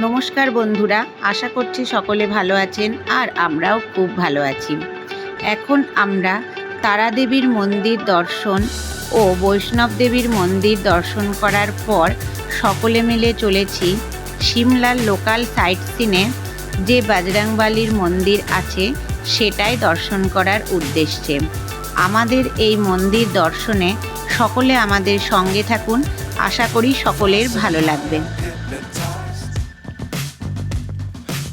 নমস্কার বন্ধুরা, আশা করছি সকলে ভালো আছেন আর আমরাও খুব ভালো আছি এখন আমরা তারাদেবীর মন্দির দর্শন ও বৈষ্ণব দেবীর মন্দির দর্শন করার পর সকলে মিলে চলেছি সিমলার লোকাল সাইট সিনে যে বাজরাংবালির মন্দির আছে সেটাই দর্শন করার উদ্দেশ্যে আমাদের এই মন্দির দর্শনে সকলে আমাদের সঙ্গে থাকুন, আশা করি সকলের ভালো লাগবে.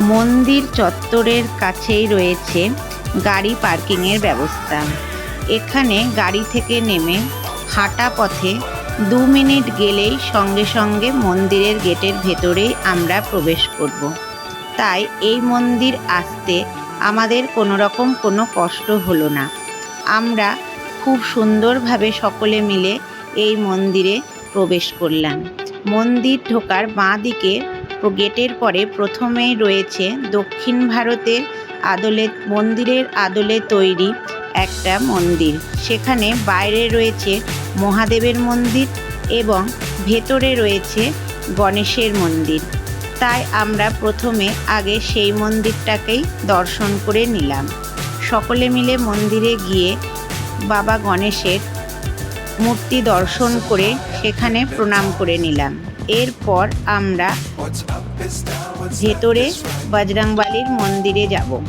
মন্দির চত্বরের কাছেই রয়েছে গাড়ি পার্কিংয়ের ব্যবস্থা। এখানে গাড়ি থেকে নেমে হাঁটা পথে দু মিনিট গেলেই সঙ্গে সঙ্গে মন্দিরের গেটের ভেতরেই আমরা প্রবেশ করব। তাই এই মন্দির আসতে আমাদের কোনো রকম কোনো কষ্ট হলো না। আমরা খুব সুন্দরভাবে সকলে মিলে এই মন্দিরে প্রবেশ করলাম। মন্দির ঢোকার বাঁ দিকে গেটের পরে প্রথমেই রয়েছে দক্ষিণ ভারতের আদলে, মন্দিরের আদলে তৈরি একটা মন্দির। সেখানে বাইরে রয়েছে মহাদেবের মন্দির এবং ভেতরে রয়েছে গণেশের মন্দির। তাই আমরা প্রথমে আগে সেই মন্দিরটাকেই দর্শন করে নিলাম। সকলে মিলে মন্দিরে গিয়ে বাবা গণেশের মূর্তি দর্শন করে সেখানে প্রণাম করে নিলাম। এরপর আমরা ভেতরে. বজরংবালির মন্দিরে যাব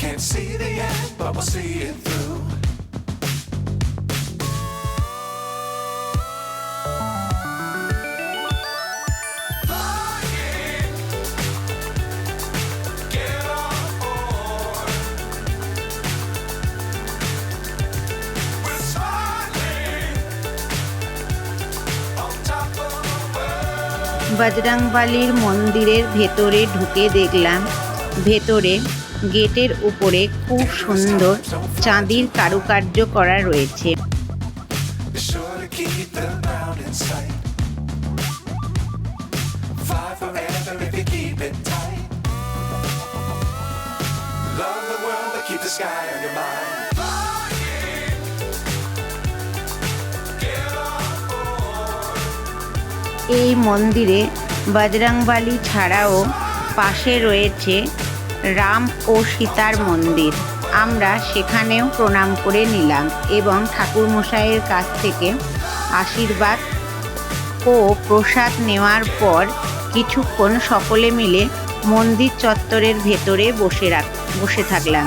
can't see the end, but we'll see it through. বজরংবালির মন্দিরের ভেতরে ঢুকে দেখলাম ভেতরে গেটের উপরে খুব সুন্দর চাঁদির কারুকার্য করা রয়েছে Sky on your mind. এই মন্দিরে বজরংবালি ছাড়াও পাশে রয়েছে রাম ও সীতার মন্দির। আমরা সেখানেও প্রণাম করে নিলাম এবং ঠাকুরমশাইয়ের কাছ থেকে আশীর্বাদ ও প্রসাদ নেওয়ার পর কিছুক্ষণ সকলে মিলে মন্দির চত্বরের ভেতরে বসে রাখ, বসে থাকলাম।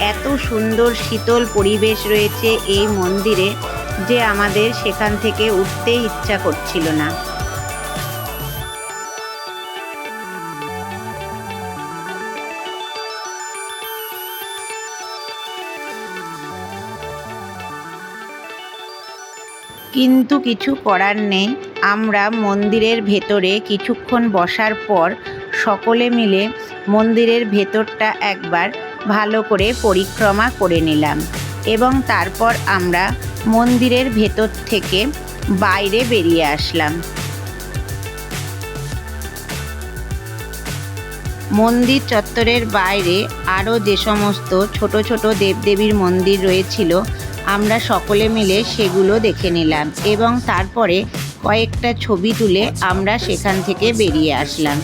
এত সুন্দর শীতল পরিবেশ রয়েছে এই মন্দিরে যে আমাদের সেখান থেকে উঠতে ইচ্ছা করছিল না। কিন্তু কিছু করার নেই। আমরা মন্দিরের ভেতরে কিছুক্ষণ বসার পর সকলে মিলে মন্দিরের ভেতরটা একবার ভালো করে পরিক্রমা করে নিলাম এবং তারপর আমরা মন্দিরের ভেতর থেকে বাইরে বেরিয়ে আসলাম। মন্দির চত্বরের বাইরে আরও যে সমস্ত ছোট ছোট দেবদেবীর মন্দির রয়েছিল আমরা সকলে মিলে সেগুলো দেখে নিলাম এবং তারপরে কয়েকটা ছবি তুলে আমরা সেখান থেকে বেরিয়ে আসলাম।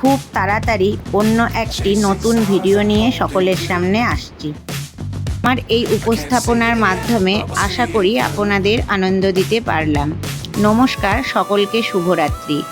খুব তাড়াতাড়ি অন্য একটি নতুন ভিডিও নিয়ে সকলের সামনে আসছি। আমার এই উপস্থাপনার মাধ্যমে আশা করি আপনাদের আনন্দ দিতে পারলাম। নমস্কার, সকলকে শুভরাত্রি।